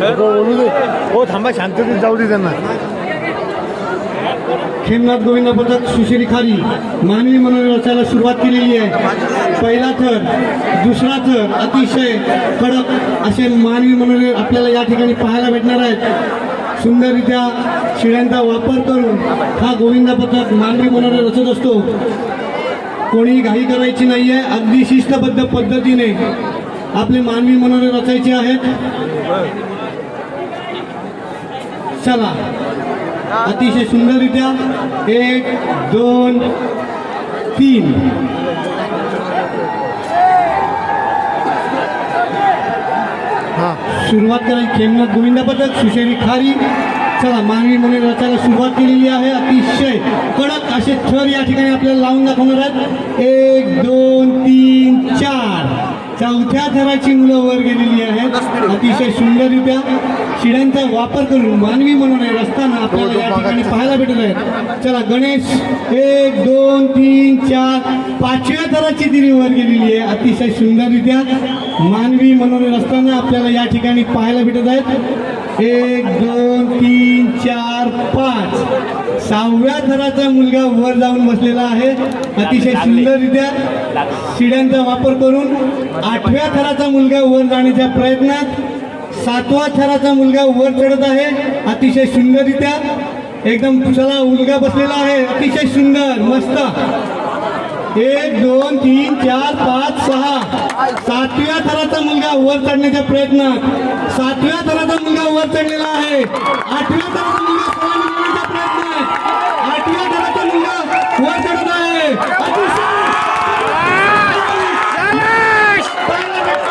हो, बोलू दे. हो थांबा शांततेत जाऊ दे त्यांना. खेमनाथ गोविंद पथक सुशिरी खारी मानवी मनोरंजन रचायला सुरुवात केलेली आहे. पहिला थर दुसरा थर अतिशय कडक असे मानवी मनोरंजन आपल्याला या ठिकाणी पाहायला भेटणार आहेत. सुंदररित्या शिड्यांचा वापर करून हा गोविंदा पथक मानवी मनोरंजन रचत असतो. कोणी घाई करायची नाही आहे अगदी शिस्तबद्ध पद्धतीने आपले मानवी मनोरंजन रचायचे आहेत. चला अतिशय सुंदररित्या एक दोन तीन. हां. सुरुवात करायची खेमनाथ गोविंद पथक सुशेरी खारी. चला मानवी म्हणून रचायला सुरुवात केलेली आहे. अतिशय कडक असे थर या ठिकाणी आपल्याला लावून दाखवणार आहेत. एक दोन तीन चार. चौथ्या थराची मुलं वर गेलेली आहेत. अतिशय सुंदररित्या शिड्यांचा वापर करून मानवी म्हणून रस्ताना आपल्याला या ठिकाणी पाहायला भेटत आहे. चला गणेश एक दोन तीन चार पाचव्या दराची तिने वर गेलेली आहे. अतिशय सुंदररित्या मानवी मनोरे असताना आपल्याला या ठिकाणी पाहायला भेटत आहेत. एक दोन तीन चार पाच. सहाव्या थराचा मुलगा वर जाऊन बसलेला आहे. अतिशय सुंदररित्या शिड्यांचा वापर करून आठव्या थराचा मुलगा वर जाण्याच्या प्रयत्नात सातवा थराचा मुलगा वर चढत आहे. अतिशय सुंदररित्या एकदम तुझ्याला मुलगा बसलेला आहे. अतिशय सुंदर मस्त. एक दोन तीन चार पाच सहा. सातव्या थराचा मुलगा वर चढण्याच्या प्रयत्नात सातव्या थराचा मुलगा वर चढलेला आहे. आठव्या थराचा मुलगा आठव्या थराचा मुलगा वर चढ